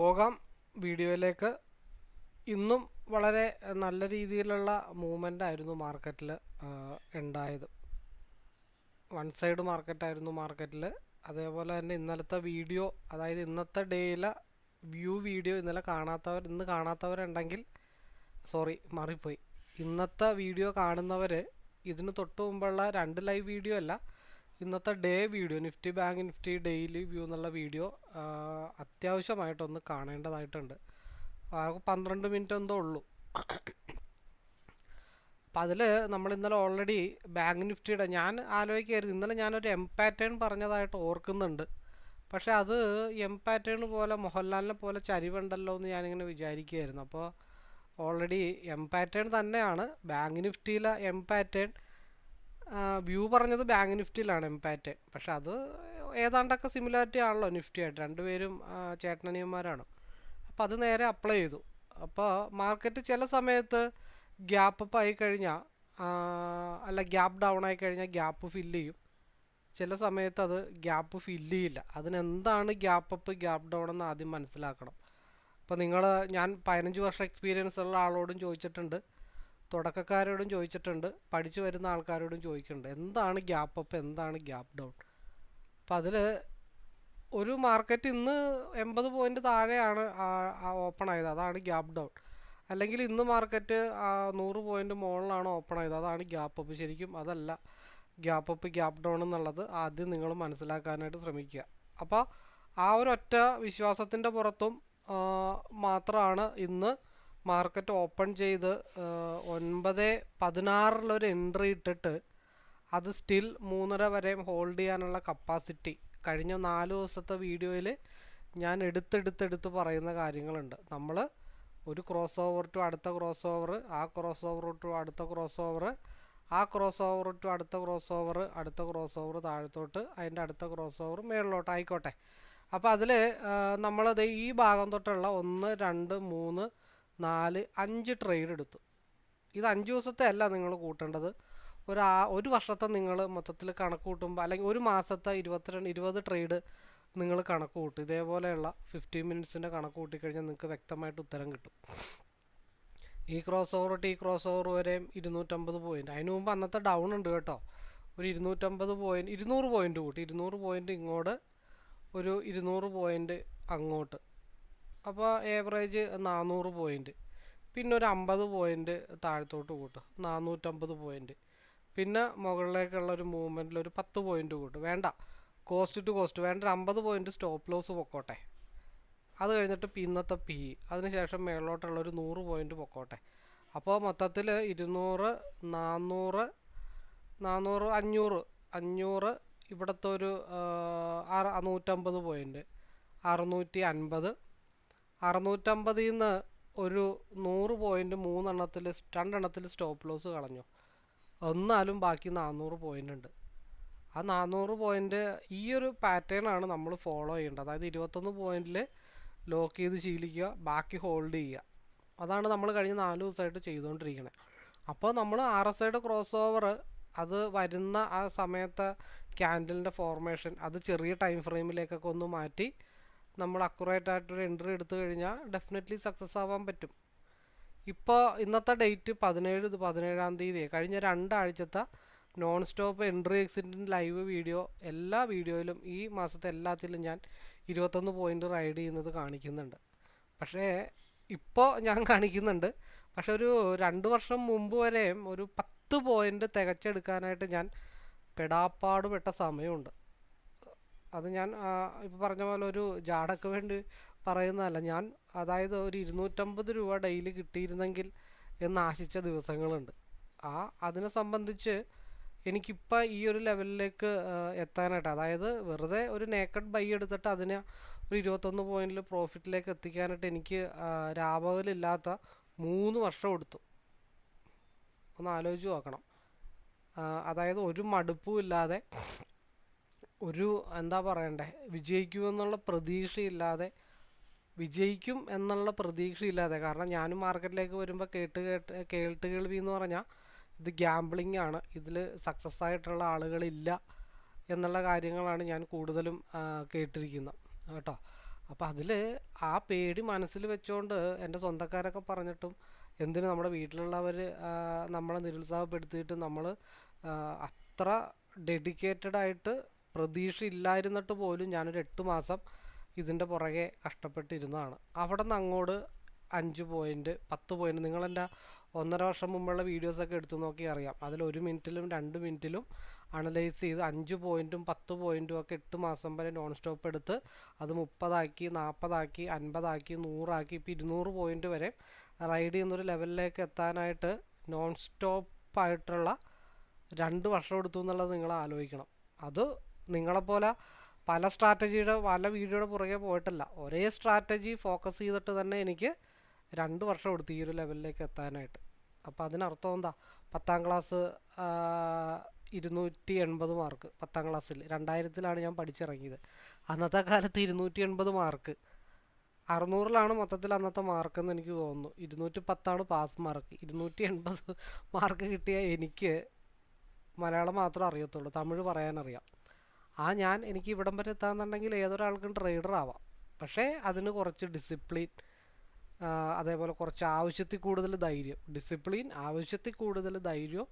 പോകാം. വീഡിയോയിലേക്ക് ഇന്നും വളരെ നല്ല രീതിയിലുള്ള മൂവ്മെന്റ് ആയിരുന്നു മാർക്കറ്റിൽ ഉണ്ടായത്. വൺ സൈഡ് മാർക്കറ്റായിരുന്നു മാർക്കറ്റിൽ അതേപോലെ തന്നെ ഇന്നലത്തെ വീഡിയോ അതായത് ഇന്നത്തെ ഡേയിലെ വ്യൂ വീഡിയോ ഇന്നലെ കാണാത്തവർ ഇന്ന് കാണാത്തവരുണ്ടെങ്കിൽ സോറി മാറിപ്പോയി. ഇന്നത്തെ വീഡിയോ കാണുന്നവർ ഇതിന് തൊട്ട് മുമ്പുള്ള രണ്ട് ലൈവ് വീഡിയോ അല്ല ഇന്നത്തെ day video Nifty bank Nifty daily view എന്നുള്ള വീഡിയോ അത്യാവശ്യമായിട്ടൊന്ന് കാണേണ്ടതായിട്ടുണ്ട്. ആകെ പന്ത്രണ്ട് മിനിറ്റ് എന്തോ ഉള്ളൂ. അപ്പം അതിൽ നമ്മൾ ഇന്നലെ ഓൾറെഡി ബാങ്ക് നിഫ്റ്റിയുടെ ഞാൻ ആലോചിക്കായിരുന്നു. ഇന്നലെ ഞാനൊരു എം പാറ്റേൺ പറഞ്ഞതായിട്ട് ഓർക്കുന്നുണ്ട്. പക്ഷേ അത് എം പാറ്റേൺ പോലെ മോഹൻലാലിനെ പോലെ ചരിവുണ്ടല്ലോ എന്ന് ഞാനിങ്ങനെ വിചാരിക്കുമായിരുന്നു അപ്പോൾ ഓൾറെഡി എം പാറ്റേൺ തന്നെയാണ്. ബാങ്ക് നിഫ്റ്റിയിലെ എം പാറ്റേൺ വ്യൂ പറഞ്ഞത് ബാങ്ക് നിഫ്റ്റിയിലാണ് എംപാറ്റ് പക്ഷെ അത് ഏതാണ്ടൊക്കെ സിമിലാരിറ്റി ആണല്ലോ നിഫ്റ്റി ആയിട്ട് രണ്ടുപേരും ചേട്ടനിയന്മാരാണ് അപ്പോൾ അത് നേരെ അപ്ലൈ ചെയ്തു. അപ്പോൾ മാർക്കറ്റ് ചില സമയത്ത് ഗ്യാപ്പ് അപ്പ് ആയി കഴിഞ്ഞാൽ അല്ല ഗ്യാപ്പ് ഡൗൺ ആയി കഴിഞ്ഞാൽ ഗ്യാപ്പ് ഫില്ല് ചെയ്യും. ചില സമയത്ത് അത് ഗ്യാപ്പ് ഫില്ല് ചെയ്യില്ല. അതിനെന്താണ് ഗ്യാപ്പ് അപ്പ് ഗ്യാപ്പ് ഡൗൺ എന്ന് ആദ്യം മനസ്സിലാക്കണം. അപ്പോൾ നിങ്ങൾ ഞാൻ പതിനഞ്ച് വർഷം എക്സ്പീരിയൻസ് ഉള്ള ആളോടും ചോദിച്ചിട്ടുണ്ട്. തുടക്കക്കാരോടും ചോദിച്ചിട്ടുണ്ട് പഠിച്ചു വരുന്ന ആൾക്കാരോടും ചോദിക്കുന്നുണ്ട്. എന്താണ് ഗ്യാപ്പ് അപ്പ് എന്താണ് ഗ്യാപ്പ് ഡൗൺ അപ്പം അതിൽ ഒരു മാർക്കറ്റ് ഇന്ന് എൺപത് പോയിന്റ് താഴെയാണ് ഓപ്പൺ ആയത്. അതാണ് ഗ്യാപ്പ് ഡൗൺ അല്ലെങ്കിൽ ഇന്ന് മാർക്കറ്റ് നൂറ് പോയിന്റ് മുകളിലാണ് ഓപ്പൺ ആയത്. അതാണ് ഗ്യാപ്പ് അപ്പ് ശരിക്കും അതല്ല. ഗ്യാപ്പ് അപ്പ് ഗ്യാപ്പ് ഡൗൺ എന്നുള്ളത് ആദ്യം നിങ്ങൾ മനസ്സിലാക്കാനായിട്ട് ശ്രമിക്കുക. അപ്പോൾ ആ ഒരു ഒറ്റ വിശ്വാസത്തിന്റെ പുറത്തും മാത്രമാണ് ഇന്ന് മാർക്കറ്റ് ഓപ്പൺ ചെയ്ത് ഒൻപത് പതിനാറിലൊരു എൻട്രി ഇട്ടിട്ട് അത് സ്റ്റിൽ മൂന്നര വരെയും ഹോൾഡ് ചെയ്യാനുള്ള കപ്പാസിറ്റി. കഴിഞ്ഞ നാല് ദിവസത്തെ വീഡിയോയിൽ ഞാൻ എടുത്തെടുത്തെടുത്ത് പറയുന്ന കാര്യങ്ങളുണ്ട്. നമ്മൾ ഒരു ക്രോസ് ഓവർ ടു അടുത്ത ക്രോസ് ഓവർ ആ ക്രോസ് ഓവർ ടു അടുത്ത ക്രോസ് ഓവർ ആ ക്രോസ് ഓവർ ടു അടുത്ത ക്രോസ് ഓവർ അടുത്ത ക്രോസ് ഓവർ താഴത്തോട്ട് അതിന്റെ അടുത്ത ക്രോസ് ഓവർ മേളിലോട്ട് ആയിക്കോട്ടെ. അപ്പോൾ അതിൽ നമ്മളത് ഈ ഭാഗം തൊട്ടുള്ള ഒന്ന് രണ്ട് മൂന്ന് നാല് അഞ്ച് ട്രേഡ് എടുത്തു. ഇത് അഞ്ച് ദിവസത്തെ അല്ല നിങ്ങൾ കൂട്ടേണ്ടത്. ഒരു ഒരു വർഷത്തെ നിങ്ങൾ മൊത്തത്തിൽ കണക്ക് കൂട്ടുമ്പോൾ അല്ലെങ്കിൽ ഒരു മാസത്തെ ഇരുപത്തിരണ്ട് ഇരുപത് ട്രേഡ് നിങ്ങൾ കണക്ക് കൂട്ടും. ഇതേപോലെയുള്ള ഫിഫ്റ്റീൻ മിനിറ്റ്സിന്റെ കണക്ക് കൂട്ടിക്കഴിഞ്ഞാൽ നിങ്ങൾക്ക് വ്യക്തമായിട്ട് ഉത്തരം കിട്ടും. ഈ cross over to cross over വരെയും ഇരുന്നൂറ്റമ്പത് പോയിന്റ് അതിന് മുമ്പ് അന്നത്തെ ഡൗൺ ഉണ്ട് കേട്ടോ. ഒരു ഇരുന്നൂറ്റമ്പത് പോയിന്റ് ഇരുന്നൂറ് പോയിന്റ് കൂട്ടി. ഇരുന്നൂറ് പോയിന്റ് ഇങ്ങോട്ട് ഒരു ഇരുന്നൂറ് പോയിന്റ് അങ്ങോട്ട്. അപ്പോൾ ഏവറേജ് നാനൂറ് പോയിന്റ് പിന്നെ ഒരു അമ്പത് പോയിന്റ് താഴത്തോട്ട് കൂട്ടും. നാനൂറ്റമ്പത് പോയിന്റ് പിന്നെ മുകളിലേക്കുള്ള ഒരു മൂവ്മെന്റിൽ ഒരു പത്ത് പോയിന്റ് കൂട്ടും. വേണ്ട. കോസ്റ്റ് ടു കോസ്റ്റ് വേണ്ട ഒരു അമ്പത് പോയിന്റ് സ്റ്റോപ്പ് ലോസ് പൊക്കോട്ടെ. അത് കഴിഞ്ഞിട്ട് പിന്നത്തെ പി അതിനുശേഷം മേളിലോട്ടുള്ള ഒരു നൂറ് പോയിന്റ് പൊക്കോട്ടെ. അപ്പോൾ മൊത്തത്തിൽ ഇരുന്നൂറ് നാന്നൂറ് നാന്നൂറ് അഞ്ഞൂറ്. അഞ്ഞൂറ് ഇവിടുത്തെ ഒരു നൂറ്റമ്പത് പോയിന്റ് അറുന്നൂറ്റി അൻപത്. അറുന്നൂറ്റമ്പതിൽ നിന്ന് ഒരു നൂറ് പോയിന്റ് മൂന്നെണ്ണത്തിൽ രണ്ടെണ്ണത്തിൽ സ്റ്റോപ്പ് ലോസ് കളഞ്ഞു. എന്നാലും ബാക്കി നാനൂറ് പോയിന്റ് ഉണ്ട്. ആ നാനൂറ് പോയിന്റ് ഈ ഒരു പാറ്റേൺ ആണ് നമ്മൾ ഫോളോ ചെയ്യേണ്ടത്. അതായത് ഇരുപത്തൊന്ന് പോയിന്റിൽ ലോക്ക് ചെയ്ത് ശീലിക്കുക ബാക്കി ഹോൾഡ് ചെയ്യുക. അതാണ് നമ്മൾ കഴിഞ്ഞ നാല് ദിവസമായിട്ട് ചെയ്തുകൊണ്ടിരിക്കുന്നത് അപ്പോൾ നമ്മൾ ആർ എസ് ഐയുടെ ക്രോസ് ഓവർ അത് വരുന്ന ആ സമയത്തെ ക്യാൻഡലിന്റെ ഫോർമേഷൻ അത് ചെറിയ ടൈം ഫ്രെയിമിലേക്കൊക്കെ ഒന്ന് മാറ്റി നമ്മൾ അക്കുറേറ്റ് ആയിട്ടൊരു എൻട്രി എടുത്തു കഴിഞ്ഞാൽ ഡെഫിനറ്റ്ലി സക്സസ് ആവാൻ പറ്റും. ഇപ്പോൾ ഇന്നത്തെ ഡേറ്റ് പതിനേഴ് ഇത് പതിനേഴാം തീയതി കഴിഞ്ഞ രണ്ടാഴ്ചത്തെ നോൺ സ്റ്റോപ്പ് എൻട്രി എക്സിറ്റിന്റെ ലൈവ് വീഡിയോ എല്ലാ വീഡിയോയിലും ഈ മാസത്തെ എല്ലാത്തിലും ഞാൻ ഇരുപത്തൊന്ന് പോയിന്റ് റൈഡ് ചെയ്യുന്നത് കാണിക്കുന്നുണ്ട്. പക്ഷേ ഇപ്പോൾ ഞാൻ കാണിക്കുന്നുണ്ട്. പക്ഷെ ഒരു രണ്ട് വർഷം മുമ്പ് വരെയും ഒരു പത്ത് പോയിന്റ് തികച്ചെടുക്കാനായിട്ട് ഞാൻ പെടാപ്പാടുപെട്ട സമയമുണ്ട്. അത് ഞാൻ ഇപ്പോൾ പറഞ്ഞ പോലെ ഒരു ജാടക്ക് വേണ്ടി പറയുന്നതല്ല. ഞാൻ അതായത് ഒരു ഇരുന്നൂറ്റമ്പത് രൂപ ഡെയിലി കിട്ടിയിരുന്നെങ്കിൽ എന്ന് ആശിച്ച ദിവസങ്ങളുണ്ട്. ആ അതിനെ സംബന്ധിച്ച് എനിക്കിപ്പോൾ ഈ ഒരു ലെവലിലേക്ക് എത്താനായിട്ട് അതായത് വെറുതെ ഒരു നേക്കഡ് ബൈ എടുത്തിട്ട് അതിനെ ഒരു ഇരുപത്തൊന്ന് പോയിന്റിൽ പ്രോഫിറ്റിലേക്ക് എത്തിക്കാനായിട്ട് എനിക്ക് രാപകലില്ലാത്ത മൂന്ന് വർഷം എടുത്തു. ഒന്ന് ആലോചിച്ച് നോക്കണം. അതായത് ഒരു മടുപ്പും ഇല്ലാതെ ഒരു എന്താ പറയണ്ടേ വിജയിക്കുമെന്നുള്ള പ്രതീക്ഷയില്ലാതെ വിജയിക്കും എന്നുള്ള പ്രതീക്ഷയില്ലാതെ കാരണം ഞാനും മാർക്കറ്റിലേക്ക് വരുമ്പോൾ കേട്ട് കേട്ട് കേട്ട് കേൾവി എന്ന് പറഞ്ഞാൽ ഇത് ഗ്യാംബ്ലിംഗ് ആണ്. ഇതിൽ സക്സസ് ആയിട്ടുള്ള ആളുകളില്ല എന്നുള്ള കാര്യങ്ങളാണ് ഞാൻ കൂടുതലും കേട്ടിരിക്കുന്നത്. കേട്ടോ. അപ്പോൾ അതിൽ ആ പേടി മനസ്സിൽ വെച്ചുകൊണ്ട് എന്റെ സ്വന്തക്കാരൊക്കെ പറഞ്ഞിട്ടും എന്തിനു നമ്മുടെ വീട്ടിലുള്ളവർ നമ്മളെ നിരുത്സാഹപ്പെടുത്തിയിട്ട് നമ്മൾ അത്ര ഡെഡിക്കേറ്റഡ് ആയിട്ട് പ്രതീക്ഷ ഇല്ലായിരുന്നിട്ട് പോലും ഞാനൊരു എട്ട് മാസം ഇതിന്റെ പുറകെ കഷ്ടപ്പെട്ടിരുന്നതാണ്. അവിടെ നിന്ന് അങ്ങോട്ട് അഞ്ച് പോയിന്റ് പത്ത് പോയിന്റ് നിങ്ങളെന്റെ ഒന്നര വർഷം മുമ്പുള്ള വീഡിയോസൊക്കെ എടുത്തു നോക്കി അറിയാം. അതിൽ ഒരു മിനിറ്റിലും രണ്ട് മിനിറ്റിലും അനലൈസ് ചെയ്ത് അഞ്ച് പോയിന്റും പത്ത് പോയിന്റും ഒക്കെ എട്ട് മാസം വരെ നോൺ സ്റ്റോപ്പ് എടുത്ത് അത് മുപ്പതാക്കി നാൽപ്പതാക്കി അൻപതാക്കി നൂറാക്കി ഇപ്പോൾ ഇരുന്നൂറ് പോയിന്റ് വരെ റൈഡ് ചെയ്യുന്നൊരു ലെവലിലേക്ക് എത്താനായിട്ട് നോൺ സ്റ്റോപ്പായിട്ടുള്ള രണ്ട് വർഷം എടുത്തു എന്നുള്ളത് നിങ്ങൾ ആലോചിക്കണം. അത് നിങ്ങളെപ്പോലെ പല സ്ട്രാറ്റജിയുടെ പല വീഡിയോയുടെ പുറകെ പോയിട്ടല്ല. ഒരേ സ്ട്രാറ്റജി ഫോക്കസ് ചെയ്തിട്ട് തന്നെ എനിക്ക് രണ്ട് വർഷം എടുത്തു ഈ ഒരു ലെവലിലേക്ക് എത്താനായിട്ട്. അപ്പോൾ അതിനർത്ഥം എന്താ? പത്താം ക്ലാസ് ഇരുന്നൂറ്റി എൺപത് മാർക്ക് പത്താം ക്ലാസ്സിൽ രണ്ടായിരത്തിലാണ് ഞാൻ പഠിച്ചിറങ്ങിയത്. അന്നത്തെ കാലത്ത് ഇരുന്നൂറ്റി എൺപത് മാർക്ക് അറുന്നൂറിലാണ് മൊത്തത്തിൽ അന്നത്തെ മാർക്ക് എന്ന് എനിക്ക് തോന്നുന്നു. ഇരുന്നൂറ്റി പത്താണ് പാസ് മാർക്ക് ഇരുന്നൂറ്റി എൺപത് മാർക്ക് കിട്ടിയ എനിക്ക് മലയാളം മാത്രമേ അറിയത്തുള്ളൂ. തമിഴ് പറയാനറിയാം. ആ ഞാൻ എനിക്ക് ഇവിടം വരെ എത്താന്നുണ്ടെങ്കിൽ ഏതൊരാൾക്കും ട്രേഡർ ആവാം. പക്ഷേ അതിന് കുറച്ച് ഡിസിപ്ലിൻ അതേപോലെ കുറച്ച് ആവശ്യത്തിൽ കൂടുതൽ ധൈര്യം. ഡിസിപ്ലിൻ ആവശ്യത്തിൽ കൂടുതൽ ധൈര്യം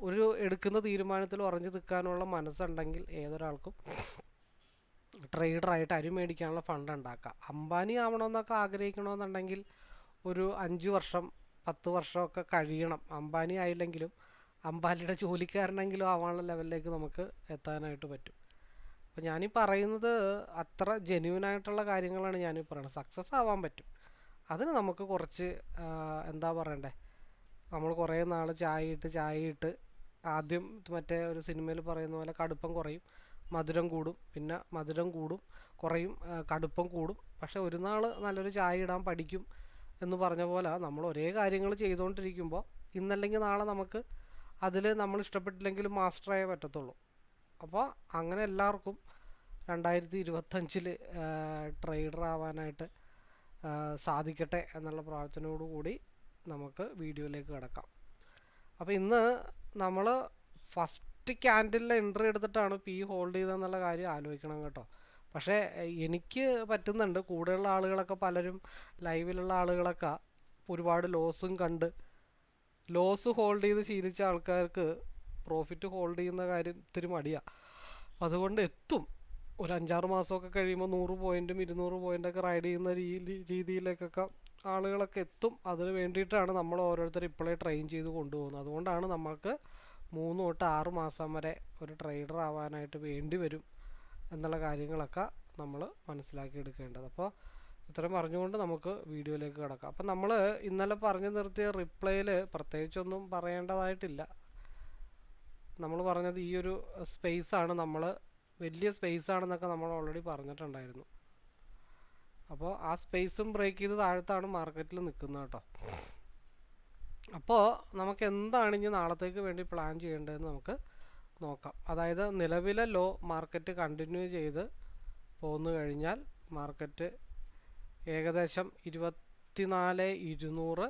ഒരു എടുക്കുന്ന തീരുമാനത്തിൽ ഉറഞ്ഞു നിൽക്കാനുള്ള മനസ്സുണ്ടെങ്കിൽ ഏതൊരാൾക്കും ട്രേഡറായിട്ട് അരി മേടിക്കാനുള്ള ഫണ്ട് ഉണ്ടാക്കാം. അംബാനി ആവണമെന്നൊക്കെ ആഗ്രഹിക്കണമെന്നുണ്ടെങ്കിൽ ഒരു അഞ്ച് വർഷം പത്ത് വർഷമൊക്കെ കഴിയണം. അംബാനി ആയില്ലെങ്കിലും അംബാനിയുടെ ജോലിക്കാരനെങ്കിലും ആവാനുള്ള ലെവലിലേക്ക് നമുക്ക് എത്താനായിട്ട് പറ്റും. അപ്പോൾ ഞാനീ പറയുന്നത് അത്ര ജെന്യൂൻ ആയിട്ടുള്ള കാര്യങ്ങളാണ് ഞാനീ പറയുന്നത് സക്സസ് ആവാൻ പറ്റും. അതിന് നമുക്ക് കുറച്ച് എന്താ പറയണ്ടേ? നമ്മൾ കുറേ നാൾ ചായ ഇട്ട് ചായ ഇട്ട് ആദ്യം മറ്റേ ഒരു സിനിമയിൽ പറയുന്ന പോലെ കടുപ്പം കുറയും മധുരം കൂടും. പിന്നെ മധുരം കൂടും കുറയും കടുപ്പം കൂടും. പക്ഷെ ഒരു നാൾ നല്ലൊരു ചായ ഇടാൻ പഠിക്കും എന്ന് പറഞ്ഞ പോലെ നമ്മൾ ഒരേ കാര്യങ്ങൾ ചെയ്തുകൊണ്ടിരിക്കുമ്പോൾ ഇന്നല്ലെങ്കിൽ നാളെ നമുക്ക് അതിൽ നമ്മൾ ഇഷ്ടപ്പെട്ടില്ലെങ്കിലും മാസ്റ്ററായേ പറ്റത്തുള്ളൂ. അപ്പോൾ അങ്ങനെ എല്ലാവർക്കും രണ്ടായിരത്തി ഇരുപത്തഞ്ചിൽ ട്രേഡർ ആവാനായിട്ട് സാധിക്കട്ടെ എന്നുള്ള പ്രാർത്ഥനയോടു കൂടി നമുക്ക് വീഡിയോയിലേക്ക് കിടക്കാം. അപ്പോൾ ഇന്ന് നമ്മൾ ഫസ്റ്റ് ക്യാൻഡിലിൽ എൻട്രി എടുത്തിട്ടാണ് പി ഹോൾഡ് ചെയ്തതെന്നുള്ള കാര്യം ആലോചിക്കണം കേട്ടോ. പക്ഷേ എനിക്ക് പറ്റുന്നുണ്ട് കൂടെയുള്ള ആളുകളൊക്കെ പലരും ലൈവിലുള്ള ആളുകളൊക്കെ ഒരുപാട് ലോസും കണ്ട് ലോസ് ഹോൾഡ് ചെയ്ത് ശീലിച്ച ആൾക്കാർക്ക് പ്രോഫിറ്റ് ഹോൾഡ് ചെയ്യുന്ന കാര്യം കാര്യത്തിൽ മടിയാണ് അതുകൊണ്ട് എത്തും. ഒരു അഞ്ചാറ് മാസമൊക്കെ കഴിയുമ്പോൾ നൂറ് പോയിന്റും ഇരുന്നൂറ് പോയിന്റൊക്കെ റൈഡ് ചെയ്യുന്ന രീതി രീതിയിലേക്കൊക്കെ ആളുകളൊക്കെ എത്തും. അതിന് വേണ്ടിയിട്ടാണ് നമ്മൾ ഓരോരുത്തർ ഇപ്പോഴേ ട്രെയിൻ ചെയ്ത് കൊണ്ടുപോകുന്നത്. അതുകൊണ്ടാണ് നമ്മൾക്ക് മൂന്ന് തൊട്ട് ആറ് മാസം വരെ ഒരു ട്രേഡർ ആവാനായിട്ട് വേണ്ടി വരും എന്നുള്ള കാര്യങ്ങളൊക്കെ നമ്മൾ മനസ്സിലാക്കി എടുക്കേണ്ടത്. അപ്പോൾ ഇത്രയും പറഞ്ഞുകൊണ്ട് നമുക്ക് വീഡിയോയിലേക്ക് കിടക്കാം. അപ്പം നമ്മൾ ഇന്നലെ പറഞ്ഞു നിർത്തിയ റിപ്ലൈയിൽ പ്രത്യേകിച്ചൊന്നും പറയേണ്ടതായിട്ടില്ല. നമ്മൾ പറഞ്ഞത് ഈ ഒരു സ്പേസ് ആണ് നമ്മൾ വലിയ സ്പേസ് ആണെന്നൊക്കെ നമ്മൾ ഓൾറെഡി പറഞ്ഞിട്ടുണ്ടായിരുന്നു. അപ്പോൾ ആ സ്പേസും ബ്രേക്ക് ചെയ്ത് താഴത്താണ് മാർക്കറ്റിൽ നിൽക്കുന്നത് കേട്ടോ. അപ്പോൾ നമുക്ക് എന്താണ് ഇനി നാളത്തേക്ക് വേണ്ടി പ്ലാൻ ചെയ്യേണ്ടതെന്ന് നമുക്ക് നോക്കാം. അതായത് നിലവിലെ ലോ മാർക്കറ്റ് കണ്ടിന്യൂ ചെയ്ത് പോന്നു കഴിഞ്ഞാൽ മാർക്കറ്റ് ഏകദേശം ഇരുപത്തിനാല് ഇരുന്നൂറ്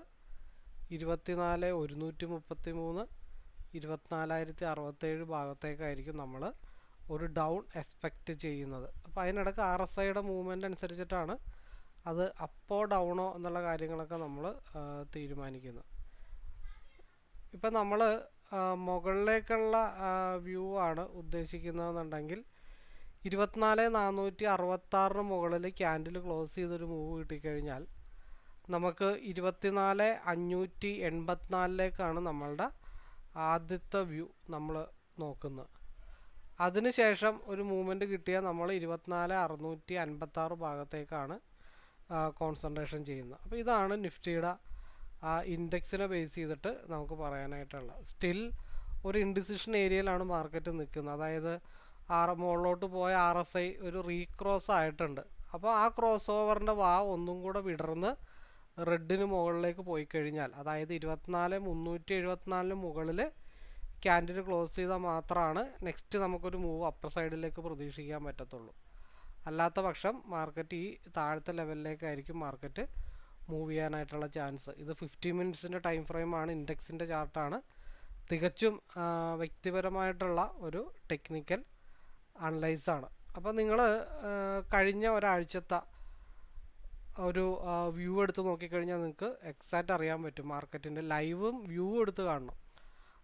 ഇരുപത്തിനാല് ഒരുന്നൂറ്റി മുപ്പത്തി മൂന്ന് ഇരുപത്തിനാലായിരത്തി അറുപത്തേഴ് ഭാഗത്തേക്കായിരിക്കും നമ്മൾ ഒരു ഡൗൺ എക്സ്പെക്റ്റ് ചെയ്യുന്നത്. അപ്പോൾ അതിനിടയ്ക്ക് ആർ എസ് ഐയുടെ മൂവ്മെന്റ് അനുസരിച്ചിട്ടാണ് അത് അപ്പോ ഡൗണോ എന്നുള്ള കാര്യങ്ങളൊക്കെ നമ്മൾ തീരുമാനിക്കുന്നത്. ഇപ്പം നമ്മൾ മുകളിലേക്കുള്ള വ്യൂ ആണ് ഉദ്ദേശിക്കുന്നതെന്നുണ്ടെങ്കിൽ ഇരുപത്തിനാല് നാനൂറ്റി അറുപത്താറിന് മുകളിൽ ക്യാൻഡിൽ ക്ലോസ് ചെയ്തൊരു മൂവ് കിട്ടിക്കഴിഞ്ഞാൽ നമുക്ക് ഇരുപത്തിനാല് അഞ്ഞൂറ്റി എൺപത്തിനാലിലേക്കാണ് നമ്മളുടെ ആദ്യത്തെ വ്യൂ നമ്മൾ നോക്കുന്നത് അതിനുശേഷം ഒരു മൂവ്മെന്റ് കിട്ടിയാൽ നമ്മൾ ഇരുപത്തിനാല് അറുന്നൂറ്റി അൻപത്താറ് ഭാഗത്തേക്കാണ് കോൺസെൻട്രേഷൻ ചെയ്യുന്നത് അപ്പോൾ ഇതാണ് നിഫ്റ്റിയുടെ ആ ഇൻഡെക്സിനെ ബേസ് ചെയ്തിട്ട് നമുക്ക് പറയാനായിട്ടുള്ളത്. സ്റ്റിൽ ഒരു ഇൻഡിസിഷൻ ഏരിയയിലാണ് മാർക്കറ്റ് നിൽക്കുന്നത് അതായത് ആർ മുകളിലോട്ട് പോയ ആർ എസ് ഐ ഒരു റീക്രോസ് ആയിട്ടുണ്ട്. അപ്പോൾ ആ ക്രോസ് ഓവറിന്റെ വാ ഒന്നും കൂടെ വിടർന്ന് റെഡിന് മുകളിലേക്ക് പോയി കഴിഞ്ഞാൽ അതായത് ഇരുപത്തിനാല് മുന്നൂറ്റി എഴുപത്തിനാലിന് മുകളിൽ ക്യാൻഡിൽ ക്ലോസ് ചെയ്താൽ മാത്രമാണ് നെക്സ്റ്റ് നമുക്കൊരു മൂവ് അപ്പർ സൈഡിലേക്ക് പ്രതീക്ഷിക്കാൻ പറ്റത്തുള്ളൂ. അല്ലാത്ത പക്ഷം മാർക്കറ്റ് ഈ താഴത്തെ ലെവലിലേക്കായിരിക്കും മാർക്കറ്റ് മൂവ് ചെയ്യാനായിട്ടുള്ള ചാൻസ് ഇത് ഫിഫ്റ്റി മിനിറ്റ്സിന്റെ ടൈം ഫ്രെയിമാണ് ഇൻഡെക്സിന്റെ ചാർട്ടാണ് തികച്ചും വ്യക്തിപരമായിട്ടുള്ള ഒരു ടെക്നിക്കൽ അനലൈസാണ് അപ്പോൾ നിങ്ങൾ കഴിഞ്ഞ ഒരാഴ്ചത്തെ ഒരു വ്യൂ എടുത്ത് നോക്കിക്കഴിഞ്ഞാൽ നിങ്ങൾക്ക് എക്സാക്റ്റ് അറിയാൻ പറ്റും. മാർക്കറ്റിന്റെ ലൈവും വ്യൂ എടുത്ത് കാണണം.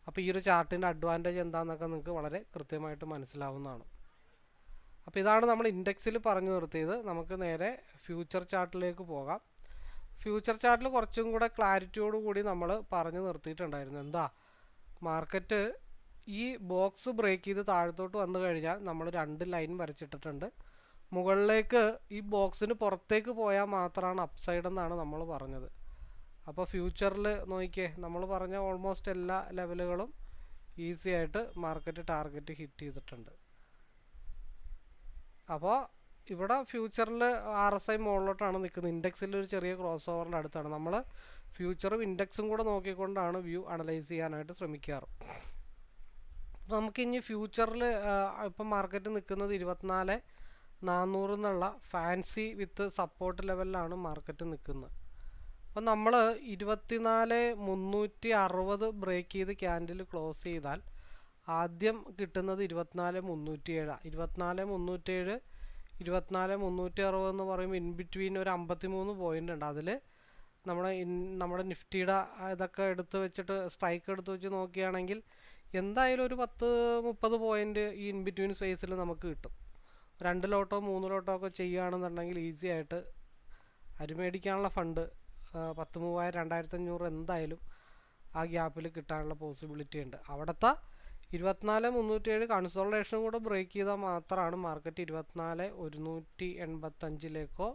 അപ്പോൾ ഈ ഒരു ചാർട്ടിന്റെ അഡ്വാന്റേജ് എന്താണെന്നൊക്കെ നിങ്ങൾക്ക് വളരെ കൃത്യമായിട്ട് മനസ്സിലാവുന്നതാണ്. അപ്പോൾ ഇതാണ് നമ്മൾ ഇൻഡെക്സിൽ പറഞ്ഞു നിർത്തിയത്. നമുക്ക് നേരെ ഫ്യൂച്ചർ ചാർട്ടിലേക്ക് പോകാം. ഫ്യൂച്ചർ ചാർട്ടിൽ കുറച്ചും കൂടെ ക്ലാരിറ്റിയോട് കൂടി നമ്മൾ പറഞ്ഞു നിർത്തിയിട്ടുണ്ടായിരുന്നു. എന്താ? മാർക്കറ്റ് ഈ ബോക്സ് ബ്രേക്ക് ചെയ്ത് താഴത്തോട്ട് വന്നു കഴിഞ്ഞാൽ നമ്മൾ രണ്ട് ലൈൻ വരച്ചിട്ടിട്ടുണ്ട്. മുകളിലേക്ക് ഈ ബോക്സിന് പുറത്തേക്ക് പോയാൽ മാത്രമാണ് അപ്സൈഡ് എന്നാണ് നമ്മൾ പറഞ്ഞത്. അപ്പോൾ ഫ്യൂച്ചറിൽ നോക്കിയേ നമ്മൾ പറഞ്ഞ ഓൾമോസ്റ്റ് എല്ലാ ലെവലുകളും ഈസി ആയിട്ട് മാർക്കറ്റ് ടാർഗറ്റ് ഹിറ്റ് ചെയ്തിട്ടുണ്ട്. അപ്പോൾ ഇവിടെ ഫ്യൂച്ചറിൽ ആർ എസ് ഐ മുകളിലോട്ടാണ് നിൽക്കുന്നത്. ഇൻഡെക്സിൽ ഒരു ചെറിയ ക്രോസ് ഓവറിന്റെ അടുത്താണ്. നമ്മൾ ഫ്യൂച്ചറും ഇൻഡെക്സും കൂടെ നോക്കിക്കൊണ്ടാണ് വ്യൂ അനലൈസ് ചെയ്യാനായിട്ട് ശ്രമിക്കാറ്. നമുക്കിനി ഫ്യൂച്ചറിൽ ഇപ്പം മാർക്കറ്റ് നിൽക്കുന്നത് ഇരുപത്തിനാല് നാനൂറ് എന്നുള്ള ഫാൻസി വിത്ത് സപ്പോർട്ട് ലെവലിലാണ് മാർക്കറ്റ് നിൽക്കുന്നത് അപ്പോൾ നമ്മൾ ഇരുപത്തിനാല് മുന്നൂറ്റി അറുപത് ബ്രേക്ക് ചെയ്ത് ക്യാൻഡിൽ ക്ലോസ് ചെയ്താൽ ആദ്യം കിട്ടുന്നത് ഇരുപത്തിനാല് മുന്നൂറ്റി ഏഴാണ് ഇരുപത്തിനാല് മുന്നൂറ്റേഴ് ഇരുപത്തിനാല് മുന്നൂറ്റി അറുപത് എന്ന് പറയുമ്പോൾ ഇൻ ബിറ്റ്വീൻ ഒരു അമ്പത്തി മൂന്ന് പോയിന്റ് ഉണ്ട്. അതിൽ നമ്മുടെ ഇൻ നമ്മുടെ നിഫ്റ്റിയുടെ ഇതൊക്കെ എടുത്ത് വെച്ചിട്ട് സ്ട്രൈക്ക് എടുത്ത് വെച്ച് നോക്കുകയാണെങ്കിൽ എന്തായാലും ഒരു പത്ത് മുപ്പത് പോയിന്റ് ഈ ഇൻ ബിറ്റ്വീൻ സ്പേസിൽ നമുക്ക് കിട്ടും. രണ്ട് ലോട്ടോ മൂന്ന് ലോട്ടോ ഒക്കെ ചെയ്യുകയാണെന്നുണ്ടെങ്കിൽ ഈസി ആയിട്ട് അരിമേടിക്കാനുള്ള ഫണ്ട് പത്ത് മൂവായിരം രണ്ടായിരത്തി അഞ്ഞൂറ് എന്തായാലും ആ ഗ്യാപ്പിൽ കിട്ടാനുള്ള പോസിബിലിറ്റി ഉണ്ട്. അവിടുത്തെ ഇരുപത്തിനാല് മുന്നൂറ്റിയേഴ് കൺസോൾട്ടേഷനും കൂടെ ബ്രേക്ക് ചെയ്താൽ മാത്രമാണ് മാർക്കറ്റ് ഇരുപത്തിനാല് ഒരുന്നൂറ്റി എൺപത്തഞ്ചിലേക്കോ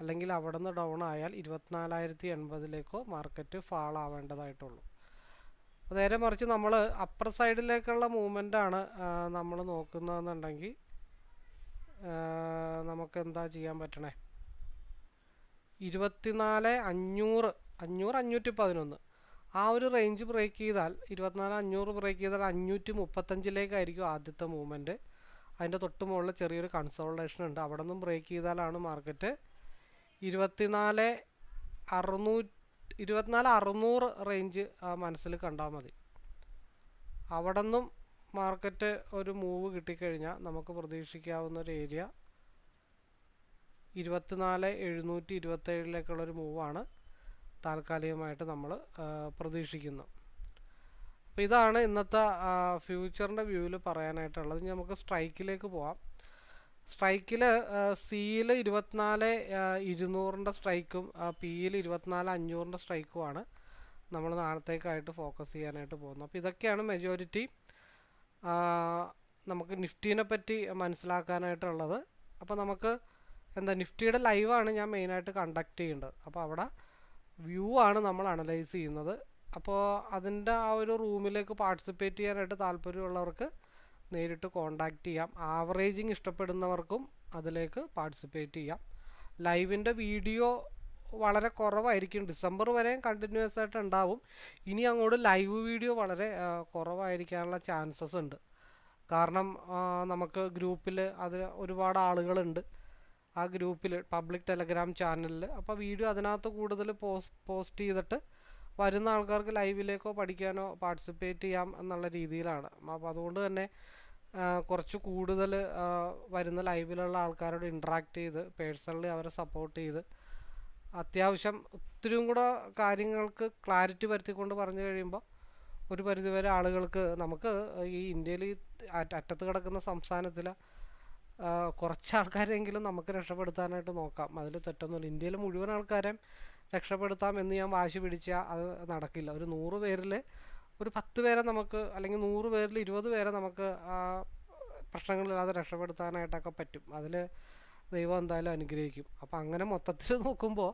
അല്ലെങ്കിൽ അവിടെ നിന്ന് ഡൗൺ ആയാൽ ഇരുപത്തിനാലായിരത്തി എൺപതിലേക്കോ മാർക്കറ്റ് ഫാൾ ആവേണ്ടതായിട്ടുള്ളൂ. നേരെ മറിച്ച് നമ്മൾ അപ്പർ സൈഡിലേക്കുള്ള മൂവ്മെന്റാണ് നമ്മൾ നോക്കുന്നതെന്നുണ്ടെങ്കിൽ നമുക്ക് എന്താ ചെയ്യാൻ പറ്റണേ? ഇരുപത്തിനാല് അഞ്ഞൂറ് അഞ്ഞൂറ് അഞ്ഞൂറ്റി പതിനൊന്ന് ആ ഒരു റേഞ്ച് ബ്രേക്ക് ചെയ്താൽ ഇരുപത്തിനാല് അഞ്ഞൂറ് ബ്രേക്ക് ചെയ്താൽ അഞ്ഞൂറ്റി മുപ്പത്തഞ്ചിലേക്കായിരിക്കും ആദ്യത്തെ മൂവ്മെന്റ് അതിന്റെ തൊട്ട് മുകളിൽ ചെറിയൊരു കൺസോൾട്ടേഷൻ ഉണ്ട്. അവിടെ നിന്നും ബ്രേക്ക് ചെയ്താലാണ് മാർക്കറ്റ് ഇരുപത്തിനാല് അറുന്നൂറ്റി ഇരുപത്തിനാല് അറുന്നൂറ് റേഞ്ച് മനസ്സിൽ കണ്ടാൽ മതി. അവിടെ നിന്നും മാർക്കറ്റ് ഒരു മൂവ് കിട്ടിക്കഴിഞ്ഞാൽ നമുക്ക് പ്രതീക്ഷിക്കാവുന്ന ഒരു ഏരിയ ഇരുപത്തിനാല് എഴുന്നൂറ്റി ഇരുപത്തേഴിലേക്കുള്ളൊരു മൂവാണ് താൽക്കാലികമായിട്ട് നമ്മൾ പ്രതീക്ഷിക്കുന്നു. അപ്പോൾ ഇതാണ് ഇന്നത്തെ ഫ്യൂച്ചറിന്റെ വ്യൂവിൽ പറയാനായിട്ടുള്ളത്. ഇനി നമുക്ക് സ്ട്രൈക്കിലേക്ക് പോവാം. സ്ട്രൈക്കിൽ സിയിൽ ഇരുപത്തിനാല് ഇരുന്നൂറിന്റെ സ്ട്രൈക്കും പിയിൽ ഇരുപത്തിനാല് അഞ്ഞൂറിന്റെ സ്ട്രൈക്കുമാണ് നമ്മൾ നാളത്തേക്കായിട്ട് ഫോക്കസ് ചെയ്യാനായിട്ട് പോകുന്നത്. അപ്പോൾ ഇതൊക്കെയാണ് മെജോറിറ്റി നമുക്ക് നിഫ്റ്റീനെ പറ്റി മനസ്സിലാക്കാനായിട്ടുള്ളത്. അപ്പോൾ നമുക്ക് എന്താ നിഫ്റ്റിയുടെ ലൈവാണ് ഞാൻ മെയിനായിട്ട് കണ്ടക്ട് ചെയ്യേണ്ടത് അപ്പോൾ അവിടെ വ്യൂ ആണ് നമ്മൾ അനലൈസ് ചെയ്യുന്നത്. അപ്പോൾ അതിന്റെ ആ ഒരു റൂമിലേക്ക് പാർട്ടിസിപ്പേറ്റ് ചെയ്യാനായിട്ട് താല്പര്യമുള്ളവർക്ക് നേരിട്ട് കോണ്ടാക്ട് ചെയ്യാം. ആവറേജിങ് ഇഷ്ടപ്പെടുന്നവർക്കും അതിലേക്ക് പാർട്ടിസിപ്പേറ്റ് ചെയ്യാം. ലൈവിന്റെ വീഡിയോ വളരെ കുറവായിരിക്കും. ഡിസംബർ വരെയും കണ്ടിന്യൂസ് ആയിട്ട് ഉണ്ടാവും. ഇനി അങ്ങോട്ട് ലൈവ് വീഡിയോ വളരെ കുറവായിരിക്കാനുള്ള ചാൻസസ് ഉണ്ട്. കാരണം നമുക്ക് ഗ്രൂപ്പിൽ അത് ഒരുപാട് ആളുകളുണ്ട്. ആ ഗ്രൂപ്പിൽ പബ്ലിക് ടെലഗ്രാം ചാനലിൽ അപ്പോൾ വീഡിയോ അതിനകത്ത് കൂടുതൽ പോസ്റ്റ് പോസ്റ്റ് ചെയ്തിട്ട് വരുന്ന ആൾക്കാർക്ക് ലൈവിലേക്കോ പഠിക്കാനോ പാർട്ടിസിപ്പേറ്റ് ചെയ്യാം എന്നുള്ള രീതിയിലാണ്. അപ്പോൾ അതുകൊണ്ട് തന്നെ കുറച്ച് കൂടുതൽ വരുന്ന ലൈവിലുള്ള ആൾക്കാരോട് ഇൻട്രാക്ട് ചെയ്ത് പേഴ്സണലി അവരെ സപ്പോർട്ട് ചെയ്ത് അത്യാവശ്യം ഒത്തിരിയും കൂടെ കാര്യങ്ങൾക്ക് ക്ലാരിറ്റി വരുത്തിക്കൊണ്ട് പറഞ്ഞു കഴിയുമ്പോൾ ഒരു പരിധിവരെ ആളുകൾക്ക് നമുക്ക് ഈ ഇന്ത്യയിൽ അറ്റത്ത് കിടക്കുന്ന സംസ്ഥാനത്തിൽ കുറച്ച് ആൾക്കാരെങ്കിലും നമുക്ക് രക്ഷപ്പെടുത്താനായിട്ട് നോക്കാം. അതിൽ തെറ്റൊന്നുമില്ല. ഇന്ത്യയിലെ മുഴുവൻ ആൾക്കാരെയും രക്ഷപ്പെടുത്താം എന്ന് ഞാൻ വാശി പിടിച്ചാൽ അത് നടക്കില്ല. ഒരു നൂറ് പേരിൽ ഒരു പത്ത് പേരെ നമുക്ക് അല്ലെങ്കിൽ നൂറ് പേരിൽ ഇരുപത് പേരെ നമുക്ക് പ്രശ്നങ്ങളില്ലാതെ രക്ഷപ്പെടുത്താനായിട്ടൊക്കെ പറ്റും. അതിൽ ദൈവം എന്തായാലും അനുഗ്രഹിക്കും. അപ്പോൾ അങ്ങനെ മൊത്തത്തിൽ നോക്കുമ്പോൾ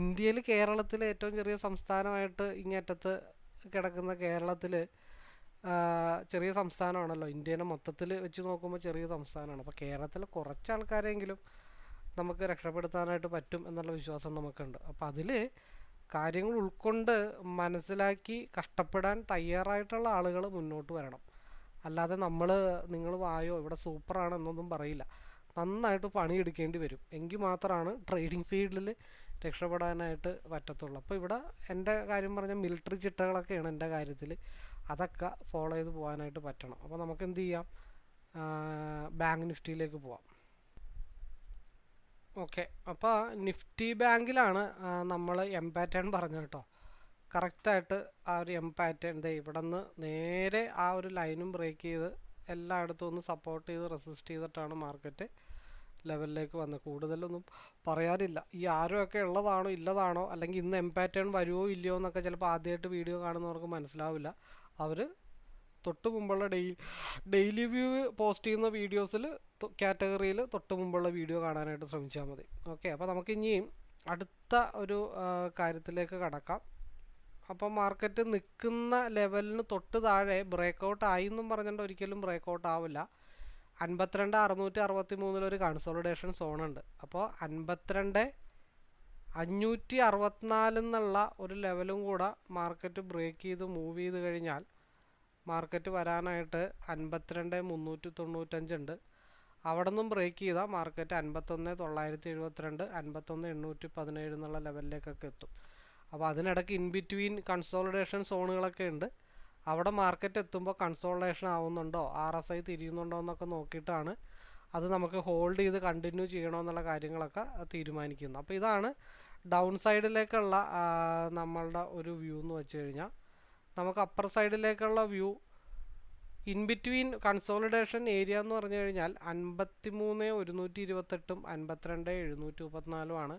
ഇന്ത്യയിൽ കേരളത്തിൽ ഏറ്റവും ചെറിയ സംസ്ഥാനമായിട്ട് ഇങ്ങേറ്റത്ത് കിടക്കുന്ന കേരളത്തിൽ ചെറിയ സംസ്ഥാനമാണല്ലോ. ഇന്ത്യനെ മൊത്തത്തിൽ വെച്ച് നോക്കുമ്പോൾ ചെറിയ സംസ്ഥാനമാണ്. അപ്പോൾ കേരളത്തിൽ കുറച്ച് ആൾക്കാരെങ്കിലും നമുക്ക് രക്ഷപ്പെടുത്താനായിട്ട് പറ്റും എന്നുള്ള വിശ്വാസം നമുക്കുണ്ട്. അപ്പോൾ അതിൽ കാര്യങ്ങൾ ഉൾക്കൊണ്ട് മനസ്സിലാക്കി കഷ്ടപ്പെടാൻ തയ്യാറായിട്ടുള്ള ആളുകൾ മുന്നോട്ട് വരണം. അല്ലാതെ നമ്മൾ നിങ്ങൾ വായോ ഇവിടെ സൂപ്പറാണ് എന്നൊന്നും പറയില്ല. നന്നായിട്ട് പണിയെടുക്കേണ്ടി വരും. എങ്കിൽ മാത്രമാണ് ട്രേഡിംഗ് ഫീൽഡിൽ രക്ഷപ്പെടാനായിട്ട് പറ്റത്തുള്ളൂ. അപ്പോൾ ഇവിടെ എന്റെ കാര്യം പറഞ്ഞാൽ മിലിറ്ററി ചിട്ടകളൊക്കെയാണ് എന്റെ കാര്യത്തിൽ. അതൊക്കെ ഫോളോ ചെയ്ത് പോകാനായിട്ട് പറ്റണം. അപ്പോൾ നമുക്ക് എന്ത് ചെയ്യാം? ബാങ്ക് നിഫ്റ്റിയിലേക്ക് പോവാം. ഓക്കെ. അപ്പോൾ നിഫ്റ്റി ബാങ്കിലാണ് നമ്മൾ എം പാറ്റേൺ പറഞ്ഞു കേട്ടോ. കറക്റ്റായിട്ട് ആ ഒരു എം പാറ്റേൺ ദേ ഇവിടെ നിന്ന് നേരെ ആ ഒരു ലൈനും ബ്രേക്ക് ചെയ്ത് എല്ലായിടത്തും ഒന്ന് സപ്പോർട്ട് ചെയ്ത് റെസിസ്റ്റ് ചെയ്തിട്ടാണ് മാർക്കറ്റ് ലെവലിലേക്ക് വന്ന്. കൂടുതലൊന്നും പറയാനില്ല. ഈ ആരുമൊക്കെ ഉള്ളതാണോ ഇല്ലതാണോ അല്ലെങ്കിൽ ഇന്ന് എംപാറ്റേൺ വരുമോ ഇല്ലയോ എന്നൊക്കെ ചിലപ്പോൾ ആദ്യമായിട്ട് വീഡിയോ കാണുന്നവർക്ക് മനസ്സിലാവില്ല. അവർ തൊട്ട് മുമ്പുള്ള ഡെയിലി ഡെയിലി വ്യൂ പോസ്റ്റ് ചെയ്യുന്ന വീഡിയോസിൽ കാറ്റഗറിയിൽ തൊട്ട് മുമ്പുള്ള വീഡിയോ കാണാനായിട്ട് ശ്രമിച്ചാൽ മതി. ഓക്കെ അപ്പോൾ നമുക്ക് ഇനിയും അടുത്ത ഒരു കാര്യത്തിലേക്ക് കടക്കാം. അപ്പോൾ മാർക്കറ്റ് നിൽക്കുന്ന ലെവലിന് തൊട്ട് താഴെ ബ്രേക്ക് ഔട്ട് ആയി എന്നും പറഞ്ഞിട്ട് ഒരിക്കലും ബ്രേക്ക് ഔട്ട് ആവില്ല. അൻപത്തിരണ്ട് അറുന്നൂറ്റി അറുപത്തി മൂന്നിലൊരു കൺസോളിഡേഷൻ സോൺ ഉണ്ട്. അപ്പോൾ അൻപത്തിരണ്ട് അഞ്ഞൂറ്റി അറുപത്തിനാല് എന്നുള്ള ഒരു ലെവലും കൂടെ മാർക്കറ്റ് ബ്രേക്ക് ചെയ്ത് മൂവ് ചെയ്ത് കഴിഞ്ഞാൽ മാർക്കറ്റ് വരാനായിട്ട് അൻപത്തിരണ്ട് മുന്നൂറ്റി തൊണ്ണൂറ്റഞ്ചുണ്ട് അവിടെ നിന്നും ബ്രേക്ക് ചെയ്താൽ മാർക്കറ്റ് അൻപത്തൊന്ന് തൊള്ളായിരത്തി എഴുപത്തിരണ്ട് അൻപത്തൊന്ന് എണ്ണൂറ്റി പതിനേഴ് എന്നുള്ള ലെവലിലേക്കൊക്കെ എത്തും. അപ്പോൾ അതിനിടയ്ക്ക് ഇൻ ബിറ്റ്വീൻ കൺസോളിഡേഷൻ സോണുകളൊക്കെ ഉണ്ട്. അവിടെ മാർക്കറ്റ് എത്തുമ്പോൾ കൺസോളിഡേഷൻ ആവുന്നുണ്ടോ? ആർ എസ് ഐ തിരിയുന്നുണ്ടോ എന്നൊക്കെ നോക്കിയിട്ടാണ് അത് നമുക്ക് ഹോൾഡ് ചെയ്ത് കണ്ടിന്യൂ ചെയ്യണോ എന്നുള്ള കാര്യങ്ങളൊക്കെ തീരുമാനിക്കുന്നത്. അപ്പോൾ ഇതാണ് ഡൗൺ സൈഡിലേക്കുള്ള നമ്മളുടെ ഒരു വ്യൂ എന്ന് വെച്ച് കഴിഞ്ഞാൽ നമുക്ക് upper സൈഡിലേക്കുള്ള view in between consolidation area എന്ന് പറഞ്ഞു കഴിഞ്ഞാൽ അൻപത്തി മൂന്ന് ഒരുന്നൂറ്റി ഇരുപത്തെട്ടും അൻപത്തിരണ്ട് എഴുന്നൂറ്റി മുപ്പത്തിനാലുമാണ്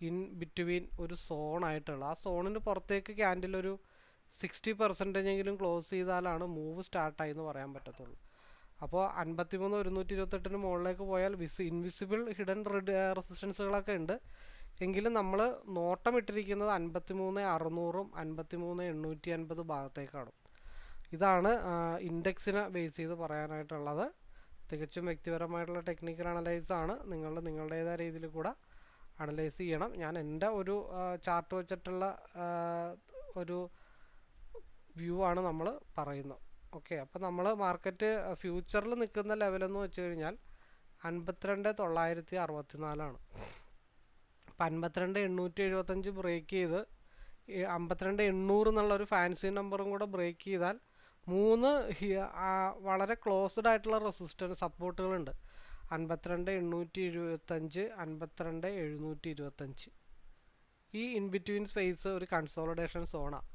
ഇൻ ബിറ്റ്വീൻ ഒരു സോണായിട്ടുള്ള ആ സോണിന് പുറത്തേക്ക് ക്യാൻഡിൽ ഒരു സിക്സ്റ്റി പെർസെന്റേജ് എങ്കിലും ക്ലോസ് ചെയ്താലാണ് മൂവ് സ്റ്റാർട്ടായി എന്ന് പറയാൻ പറ്റത്തുള്ളൂ. അപ്പോൾ അൻപത്തിമൂന്ന് ഒരുന്നൂറ്റി ഇരുപത്തെട്ടിന് മുകളിലേക്ക് പോയാൽ വിസ് ഇൻവിസിബിൾ ഹിഡൻ റെസിസ്റ്റൻസുകളൊക്കെ ഉണ്ട്. എങ്കിലും നമ്മൾ നോട്ടം ഇട്ടിരിക്കുന്നത് അൻപത്തിമൂന്ന് അറുന്നൂറും അൻപത്തിമൂന്ന് എണ്ണൂറ്റി അൻപത് ഭാഗത്തേക്കാണ്. ഇതാണ് ഇൻഡെക്സിനെ ബേസ് ചെയ്ത് പറയാനായിട്ടുള്ളത്. തികച്ചും വ്യക്തിപരമായിട്ടുള്ള ടെക്നിക്കൽ അനലൈസ് ആണ്. നിങ്ങൾ നിങ്ങളുടേതായ രീതിയിൽ കൂടെ അനലൈസ് ചെയ്യണം. ഞാൻ എന്റെ ഒരു ചാർട്ട് വെച്ചിട്ടുള്ള ഒരു വ്യൂ ആണ് നമ്മൾ പറയുന്നത്. ഓക്കെ അപ്പോൾ നമ്മൾ മാർക്കറ്റ് ഫ്യൂച്ചറിൽ നിൽക്കുന്ന ലെവലെന്ന് വെച്ച് കഴിഞ്ഞാൽ അൻപത്തിരണ്ട് തൊള്ളായിരത്തി അറുപത്തിനാലാണ്. അപ്പം അൻപത്തിരണ്ട് എണ്ണൂറ്റി എഴുപത്തഞ്ച് ബ്രേക്ക് ചെയ്ത് അമ്പത്തിരണ്ട് എണ്ണൂറ് എന്നുള്ള ഒരു ഫാൻസി നമ്പറും കൂടെ ബ്രേക്ക് ചെയ്താൽ മൂന്ന് വളരെ ക്ലോസ്ഡ് ആയിട്ടുള്ള റെസിസ്റ്റൻസ് സപ്പോർട്ടുകളുണ്ട് അൻപത്തിരണ്ട് എണ്ണൂറ്റി എഴുപത്തഞ്ച് അൻപത്തിരണ്ട് എഴുന്നൂറ്റി ഇരുപത്തഞ്ച് ഈ ഇൻ ബിറ്റ്വീൻ സ്പേസ് ഒരു കൺസോളിഡേഷൻ സോണാണ്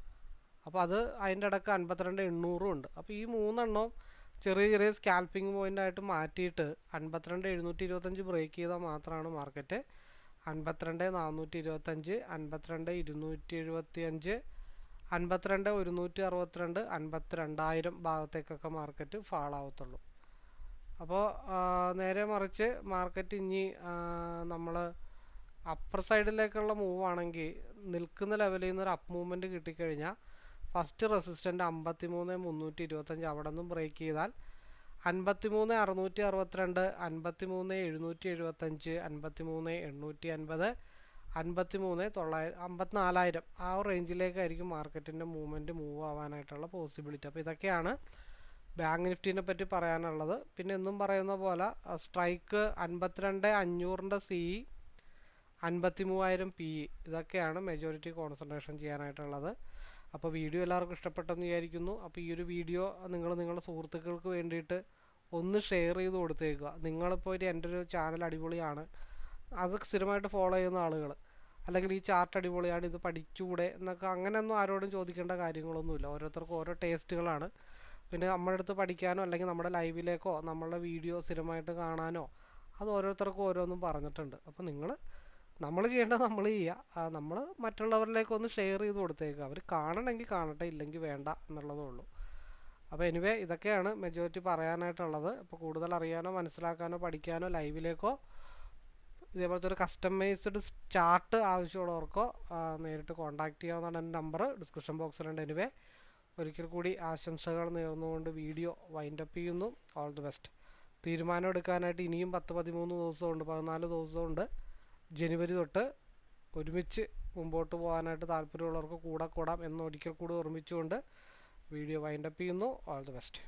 അപ്പോൾ അത് അതിന്റെ ഇടയ്ക്ക് അൻപത്തിരണ്ട് എണ്ണൂറും ഉണ്ട്. അപ്പോൾ ഈ മൂന്നെണ്ണവും ചെറിയ ചെറിയ സ്കാൽപ്പിംഗ് പോയിന്റ് ആയിട്ട് മാറ്റിയിട്ട് അൻപത്തിരണ്ട് എഴുന്നൂറ്റി ഇരുപത്തഞ്ച് ബ്രേക്ക് ചെയ്താൽ മാത്രമാണ് മാർക്കറ്റ് അൻപത്തിരണ്ട് നാനൂറ്റി ഇരുപത്തഞ്ച് അൻപത്തിരണ്ട് ഇരുന്നൂറ്റി എഴുപത്തി അഞ്ച് അൻപത്തിരണ്ട് ഒരുന്നൂറ്റി അറുപത്തിരണ്ട് അൻപത്തിരണ്ടായിരം ഭാഗത്തേക്കൊക്കെ മാർക്കറ്റ് ഫാൾ ആവത്തുള്ളൂ. അപ്പോൾ നേരെ മറിച്ച് മാർക്കറ്റ് ഇനി നമ്മൾ അപ്പർ സൈഡിലേക്കുള്ള മൂവ് ആണെങ്കിൽ നിൽക്കുന്ന ലെവലിൽ നിന്ന് ഒരു അപ്പ് മൂവ്മെന്റ് കിട്ടിക്കഴിഞ്ഞാൽ ഫസ്റ്റ് റെസിസ്റ്റന്റ് അമ്പത്തി മൂന്ന് മുന്നൂറ്റി ഇരുപത്തഞ്ച് അവിടെ നിന്നും ബ്രേക്ക് ചെയ്താൽ അൻപത്തി മൂന്ന് അറുന്നൂറ്റി അറുപത്തിരണ്ട് അൻപത്തി മൂന്ന് എഴുന്നൂറ്റി എഴുപത്തഞ്ച് അൻപത്തി മൂന്ന് എണ്ണൂറ്റി അൻപത് അൻപത്തി മൂന്ന് തൊള്ളായിരം അമ്പത്തിനാലായിരം ആ റേഞ്ചിലേക്കായിരിക്കും മാർക്കറ്റിന്റെ മൂവ്മെന്റ് മൂവ് ആവാനായിട്ടുള്ള പോസിബിലിറ്റി. അപ്പോൾ ഇതൊക്കെയാണ് ബാങ്ക് നിഫ്റ്റിനെ പറ്റി പറയാനുള്ളത്. പിന്നെ എന്നും പറയുന്ന പോലെ സ്ട്രൈക്ക് അൻപത്തിരണ്ട് അഞ്ഞൂറിന്റെ സി അൻപത്തി മൂവായിരം പി ഇ. ഇതൊക്കെയാണ് മെജോറിറ്റി കോൺസെൻട്രേഷൻ ചെയ്യാനായിട്ടുള്ളത്. അപ്പോൾ വീഡിയോ എല്ലാവർക്കും ഇഷ്ടപ്പെട്ടെന്ന് വിചാരിക്കുന്നു. അപ്പോൾ ഈ ഒരു വീഡിയോ നിങ്ങൾ നിങ്ങളുടെ സുഹൃത്തുക്കൾക്ക് വേണ്ടിയിട്ട് ഒന്ന് ഷെയർ ചെയ്ത് കൊടുത്തേക്കുക. നിങ്ങളിപ്പോൾ ഒരു എന്റെ ഒരു ചാനൽ അടിപൊളിയാണ്. അത് സ്ഥിരമായിട്ട് ഫോളോ ചെയ്യുന്ന ആളുകൾ അല്ലെങ്കിൽ ഈ ചാർട്ട് അടിപൊളിയാണ് ഇത് പഠിച്ചുകൂടെ എന്നൊക്കെ അങ്ങനെയൊന്നും ആരോടും ചോദിക്കേണ്ട കാര്യങ്ങളൊന്നുമില്ല. ഓരോരുത്തർക്കും ഓരോ ടേസ്റ്റുകളാണ് പിന്നെ നമ്മുടെ അടുത്ത് പഠിക്കാനോ അല്ലെങ്കിൽ നമ്മുടെ ലൈവിലേക്കോ നമ്മളുടെ വീഡിയോ സ്ഥിരമായിട്ട് കാണാനോ അത് ഓരോരുത്തർക്കും ഓരോന്നും പറഞ്ഞിട്ടുണ്ട്. അപ്പോൾ നിങ്ങൾ നമ്മൾ ചെയ്യേണ്ടത് നമ്മൾ ചെയ്യുക നമ്മൾ മറ്റുള്ളവരിലേക്ക് ഒന്ന് ഷെയർ ചെയ്ത് കൊടുത്തേക്കുക അവർ കാണണമെങ്കിൽ കാണട്ടെ ഇല്ലെങ്കിൽ വേണ്ട എന്നുള്ളതേ ഉള്ളൂ. അപ്പോൾ എനിവേ ഇതൊക്കെയാണ് മെജോറിറ്റി പറയാനായിട്ടുള്ളത്. അപ്പോൾ കൂടുതൽ അറിയാനോ മനസ്സിലാക്കാനോ പഠിക്കാനോ ലൈവിലേക്കോ ഇതേപോലത്തെ ഒരു കസ്റ്റമൈസ്ഡ് ചാർട്ട് ആവശ്യമുള്ളവർക്കോ നേരിട്ട് കോൺടാക്ട് ചെയ്യാവുന്നതാണ് എന്റെ നമ്പർ ഡിസ്ക്രിപ്ഷൻ ബോക്സിലുണ്ട് എനിവേ ഒരിക്കൽ കൂടി ആശംസകൾ നേർന്നുകൊണ്ട് വീഡിയോ വൈൻഡപ്പ് ചെയ്യുന്നു. ഓൾ ദി ബെസ്റ്റ് തീരുമാനം എടുക്കാനായിട്ട് ഇനിയും പത്ത് പതിമൂന്ന് ദിവസമുണ്ട് പതിനാല് ദിവസമുണ്ട്. ജനുവരി തൊട്ട് ഒരുമിച്ച് മുമ്പോട്ട് പോകാനായിട്ട് താല്പര്യമുള്ളവർക്ക് കൂടെ കൂടാം എന്ന് ഒരിക്കൽ കൂടി ഓർമ്മിച്ചുകൊണ്ട് വീഡിയോ വൈൻഡപ്പ് ചെയ്യുന്നു. All the best